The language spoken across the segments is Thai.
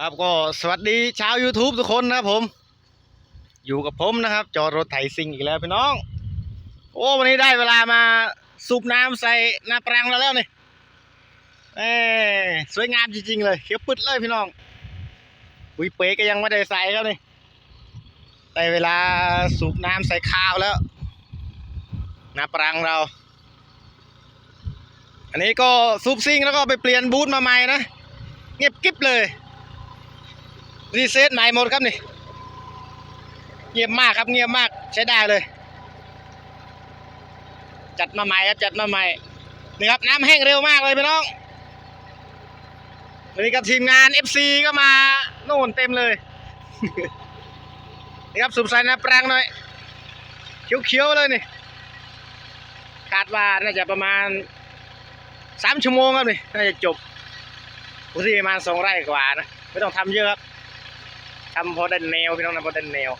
ครับก็สวัสดีชาว YouTube ทุกคนนะครับผม อยู่กับผมนะครับ จอดรถไถซิงอีกแล้วพี่น้อง โอ้วันนี้ได้เวลามาสูบน้ำใส่นาปรังแล้วแล้วนี่เอ้สวยงามจริงๆเลยเขียวปึ๊ดเลยพี่น้องปุ๋ยเป๊กก็ยังไม่ได้ใส่แล้วนี่ได้เวลาสูบน้ำใส่ข้าวแล้วนาปรังเรา อันนี้ก็สูบซิ่งแล้วก็ไปเปลี่ยนบูทมาใหม่นะเงียบกิ๊บเลย รีเซ็ตใหม่หมดครับนี่เงียบมากครับเงียบมากใช้ได้เลย จัดมาใหม่ครับจัดมาใหม่นี่ครับน้ำแห้งเร็วมากเลยพี่น้องวันนี้กับทีมงาน FC ก็มาโน่นเต็มเลยนี่ครับสุบใส่น้ำปรังหน่อยเขียวๆเลยนี่คาดว่าน่าจะประมาณสามชั่วโมงครับนี่น่าจะจบปกติประมาณสองไร่กว่านะ ไม่ต้องทำเยอะครับ ทำพอได้แนวพี่น้องนะพอได้แนว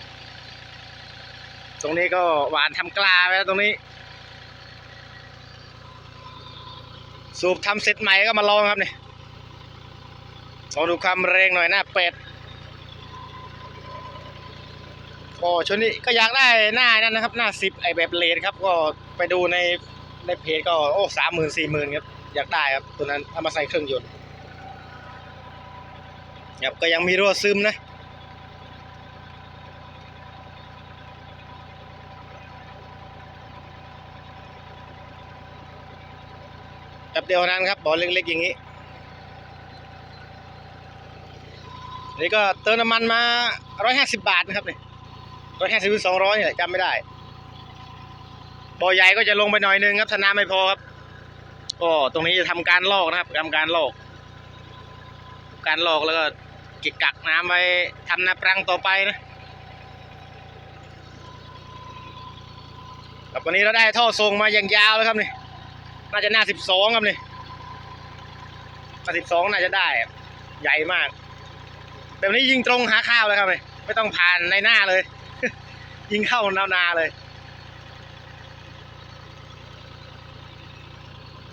ตรงนี้ก็หวานทำกลาไปแล้วตรงนี้ สูบทำเสร็จใหม่ก็มาลองครับนี่ลองดูความแรงหน่อยหน้าเป็ดก็ช่วงนี้ก็อยากได้หน้านั่นนะครับ หน้าสิบไอแบบเลนครับ ก็ไปดูในในเพจก็โอ้สามหมื่นสี่หมื่นครับอยากได้ครับตัวนั้นเอามาใส่เครื่องยนต์ครับก็ยังมีรั่วซึมนะ แป๊บ เดียวนั้นครับบ่อเล็กๆอย่างนี้นี่ก็เติมน้ำมันมา150บาทนะครับนี่150หรือ200นี่แหละจำไม่ได้บ่อใหญ่ก็จะลงไปหน่อยนึงครับถ้าน้ำไม่พอครับก็ตรงนี้จะทำการลอกนะครับทำการลอก การลอกแล้วก็เก็บกักน้ำไว้ทำนาปรังต่อไปนะครับวันนี้เราได้ท่อทรงมาอย่างยาวแล้วครับนี่ น่าจะหน้าสิบสองครับนี่หน้าสิบสองน่าจะได้ ใหญ่มาก แบบนี้ยิงตรงหาข้าวเลยครับนี่ไม่ต้องผ่านในหน้าเลย ยิงเข้านานาเลย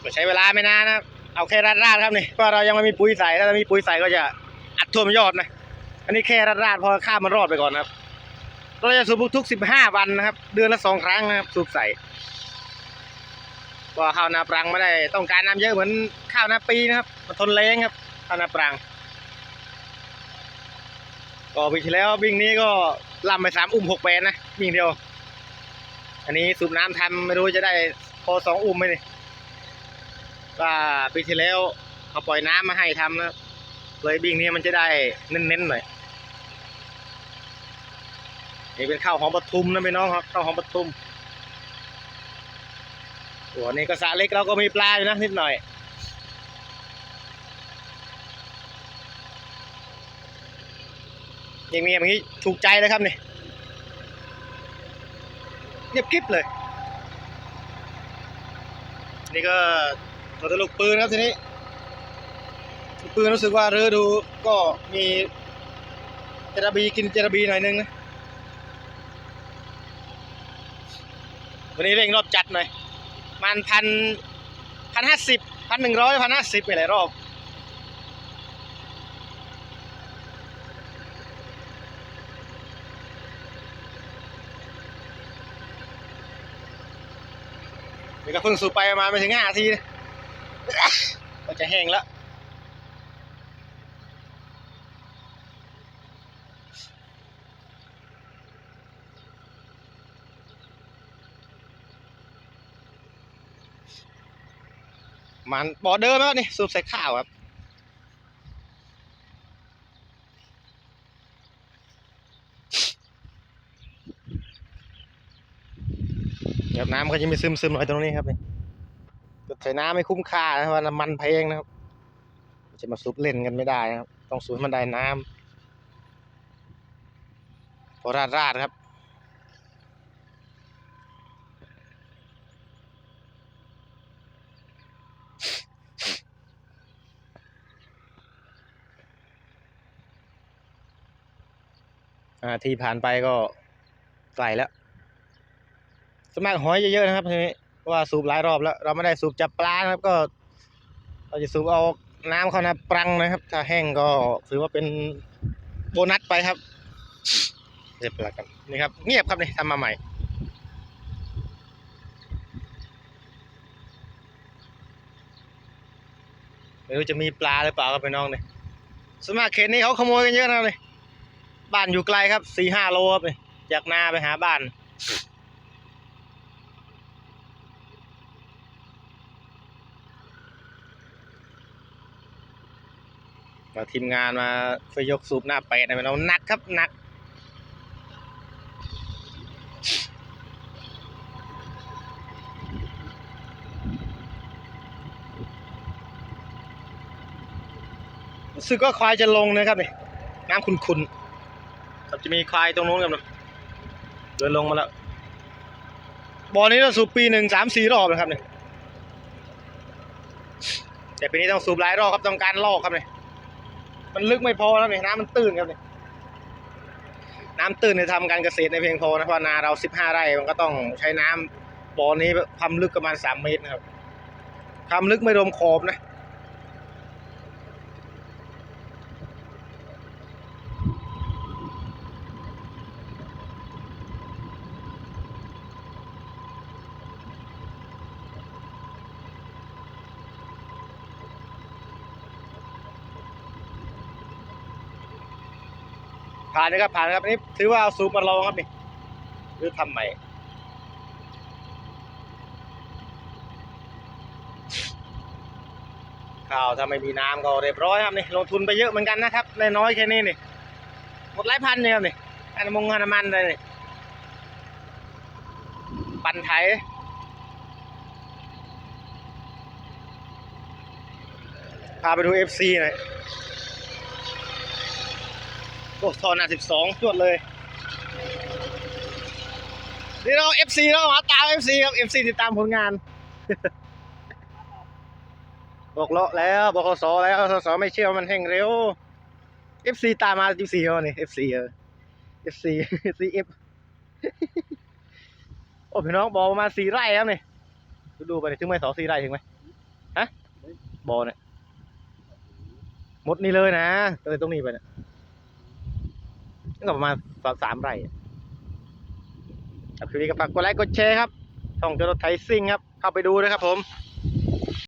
ก็ใช้เวลาไม่นานนะเอาแค่ราดๆครับนี่เพราะเรายังไม่มีปุ๋ยใส่ถ้าเรามีปุ๋ยใส่ก็จะอัดท่วมยอดนะอันนี้แค่ราดๆพอข้ามมันรอดไปก่อนนะครับเราจะสูบทุกสิบห้าวันนะครับ เดือนละสองครั้งนะครับสูบใส่ ก็ข้าวนาปรังไม่ได้ต้องการน้ำเยอะเหมือนข้าวนาปีนะครับมันทนแรงครับข้าวนาปรัง ก็ปีที่แล้ววิ่งนี้ก็ล่ำไปสามอุ้มหกแปนนะวิ่งเดียว อันนี้สูบน้ำทำไม่รู้จะได้พอสองอุ้มไหมนี่ก็ปีที่แล้วเขาปล่อยน้ำมาให้ทำนะเลยวิ่งนี้มันจะได้เน้นๆหน่อยนี่เป็นข้าวหอมปทุมนะพี่น้องครับข้าวหอมปทุม โอ้นี่ก็สระเล็กเราก็มีปลาอยู่นะนิดหน่อยย่างนี้อย่างนี้ถูกใจเลยครับนี่เงียบกริบเลย นี่ก็เราจะลูกปืนครับทีนี้ลูกปืนรู้สึกว่าเรือดูก็มีเจระบีกินเจระบีหน่อยนึงนะวันนี้เร่งรอบจัดหน่อย มันพันพันห้าสิบพันหนึ่งร้อยพันห้าสิบไปหลายรอบนี่ก็เพิ่งสูบไปประมาณไม่ถึงห้านาทีก็จะแห้งแล้ว มันบ่อเดิมแล้วนี่สูบใส่ข้าวครับ เดี๋ยวน้ำก็จะมีซึมซึมหน่อยตรงนี้ครับนี่ก็ใส่น้ำไม่คุ้มค่านะเพราะว่าน้ำมันแพงนะครับ จะมาสูบเล่นกันไม่ได้นะครับ ต้องสูบมันได้น้ำพอราดราดครับาที่ผ่านไปก็ไกลแล้วสมัครหอยเยอะๆนะครับทีนี้เพราะว่าสูบหลายรอบแล้ว เราไม่ได้สูบจับปลานะครับก็เราจะสูบเอาน้ำเข้านาปรังนะครับ ถ้าแห้งก็ถือว่าเป็นโบนัสไปครับเรียบร้อยกันนี่ครับ เงียบครับนี่ทำมาใหม่ไม่รู้จะมีปลาหรือเปล่าครับพี่น้องเนี่ยสวนมากเขตนี้เขาขโมยกันเยอะนะเลย บ้านอยู่ไกลครับสี่ห้าโลครับจากนาไปหาบ้านก็ทีมงานมาช่วยยกสูบหน้าเป็ดนะพี่น้องหนักครับหนักรู้สึกว่าควายจะลงนะครับนี่น้ำขุ่นๆ ครับจะมีควายตรงนู้นครับเนอะเดินลงมาแล้วบ่อนี้เราสูบปีหนึ่งสามสี่รอบนะครับเนี่ยแต่ปีนี้ต้องสูบหลายรอบครับต้องการลอกครับเนี่ยมันลึกไม่พอแล้วเนี่ยน้ำมันตื้นครับเนี่ยน้ำตื้นในยทำการเกษตรในเพียงพอนะเพราะนาเราสิบห้าไร่มันก็ต้องใช้น้ำบ่อนี้ความลึกประมาณสามเมตรนะครับความลึกไม่รวมขอบนะ ผ่านนะครับผ่านนะครับนี้ถือว่าเอาซูปมาลองครับนี่หรือทำใหม่ข้าวถ้าไม่มีน้ำก็เรียบร้อยครับนี่ลงทุนไปเยอะเหมือนกันนะครับน้อยแค่นี้นี่หมดหลายพันเนี่ยครับนี่อันมงอันน้ำมันเลยนี่ปั่นไถพาไปดู FC หน่อย โอ้ทอหน้าสิบสองจวดเลยนี่เรา FC เรามาตาม FC ครับ FC ติดตามผลงาน บอกเลาะแล้วบอกสอแล้วสสไม่เชื่อมันแห้งเร็ว FC ตามมา FC เขานี่ FC เออ FC CF โอ้พี่น้องบอกประมาณสี่ไร่ครับนี่ดูดูไปถึงไหมสองสี่ไร่ถึงไหมฮะบอเนี่ยหมดนี่เลยนะเลยตรงนี้ไปเนี่ย ก็ประมาณสามสามไร่ครับคลิปนี้ก็ฝากกดไลค์กดแชร์ครับช่องจรถไทยซิ่งครับ เข้าไปดูนะครับผม